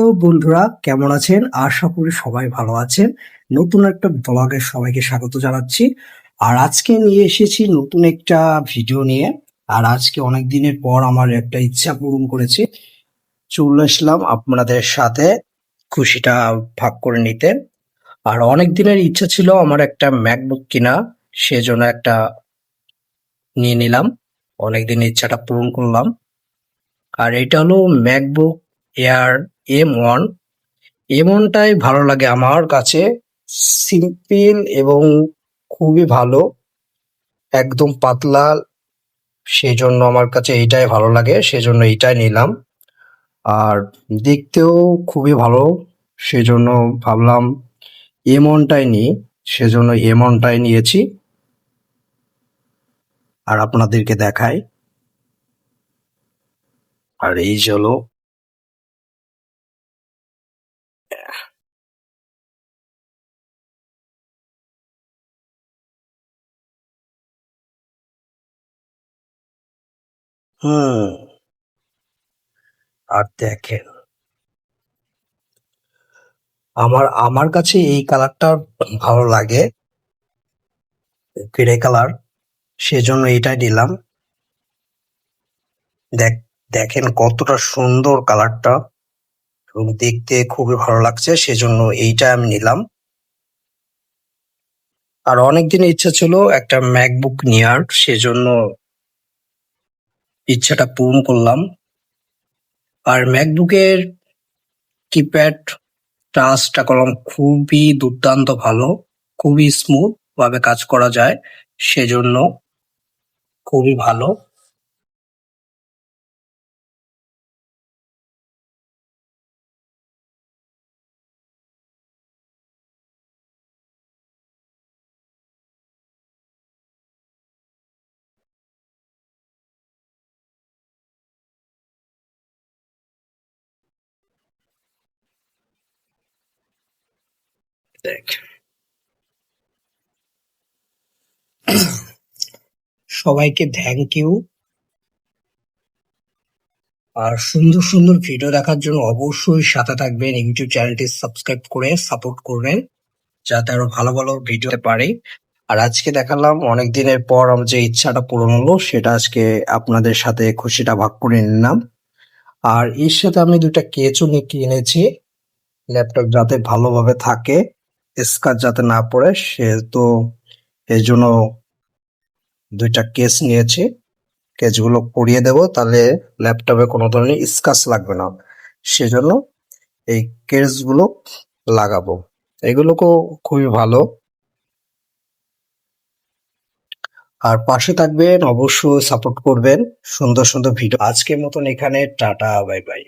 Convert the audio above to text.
তো বন্ধুরা, কেমন আছেন? আশা করি সবাই ভালো আছেন। নতুন একটা ব্লগে সবাইকে স্বাগত জানাচ্ছি। আর আজকে নিয়ে এসেছি নতুন একটা ভিডিও নিয়ে। আর আজকে অনেক দিনের পর আমার একটা ইচ্ছা পূরণ করেছি। চলে আসলাম আপনাদের সাথে খুশিটা ভাগ করে নিতে। আর অনেক দিনের ইচ্ছা ছিল আমার একটা ম্যাকবুক কিনা, সেজন্য একটা নিয়ে নিলাম। অনেক দিনের ইচ্ছাটা পূরণ করলাম। আর এটা হলো MacBook Air M one. M ওয়ানটাই ভালো লাগে আমার কাছে। সিম্পল এবং খুবই ভালো। একদম পাতলা। সেই জন্য আমার কাছে এইটাই ভালো লাগে। সেজন্য এইটাই নিলাম। আর দেখতেও খুবই ভালো। সেজন্য ভাবলাম এম ওয়ানটাই নিই। সেজন্য এম ওয়ানটাই নিয়েছি। আর আপনাদেরকে দেখাই। আর এই হলো হুম আর দেখেন, আমার আমার কাছে এই কালারটা ভালো লাগে গ্রে কালার সেজন্য এটাই নিলাম দেখ, দেখেন কতটা সুন্দর কালারটা এবং দেখতে খুবই ভালো লাগছে, সেজন্য এইটা আমি নিলাম। আর অনেকদিন ইচ্ছা ছিল একটা ম্যাকবুক নেওয়ার, সেজন্য ইচ্ছাটা পূরণ করলাম। আর ম্যাকবুকের কিপ্যাড টাচটা কলম খুবই দুর্দান্ত ভালো, খুবই স্মুথ ভাবে কাজ করা যায়, সেজন্য খুবই ভালো। সবাইকে থ্যাংক ইউ আর সুন্দর সুন্দর ভিডিও দেখার জন্য অবশ্যই সাথে থাকবেন, ইউটিউব চ্যানেলটি সাবস্ক্রাইব করে সাপোর্ট করবেন, যাতে আরও ভালো ভালো ভিডিও পারে। আর আজকে দেখালাম অনেক দিনের পর আমার যে ইচ্ছাটা পূরণ হলো, সেটা আজকে আপনাদের সাথে খুশিটা ভাগ করে নিলাম। আর এর সাথে আমি দুটা কেচও কিনেছি। ল্যাপটপ যাতে ভালোভাবে থাকে। স্কার যাতে না পড়ে সে তো এই জন্য দুইটা কেস নিয়েছি। কেসগুলো পরিয়ে দেব, তাহলে ল্যাপটপে কোনো ধরনের স্কাচ লাগবে না। সেজন্য এই কেসগুলো লাগাবো। এগুলোকেও খুবই ভালো। আর পাশে থাকবেন, অবশ্যই সাপোর্ট করবেন। সুন্দর সুন্দর ভিডিও। আজকের মতন এখানে, টাটা, বাই বাই।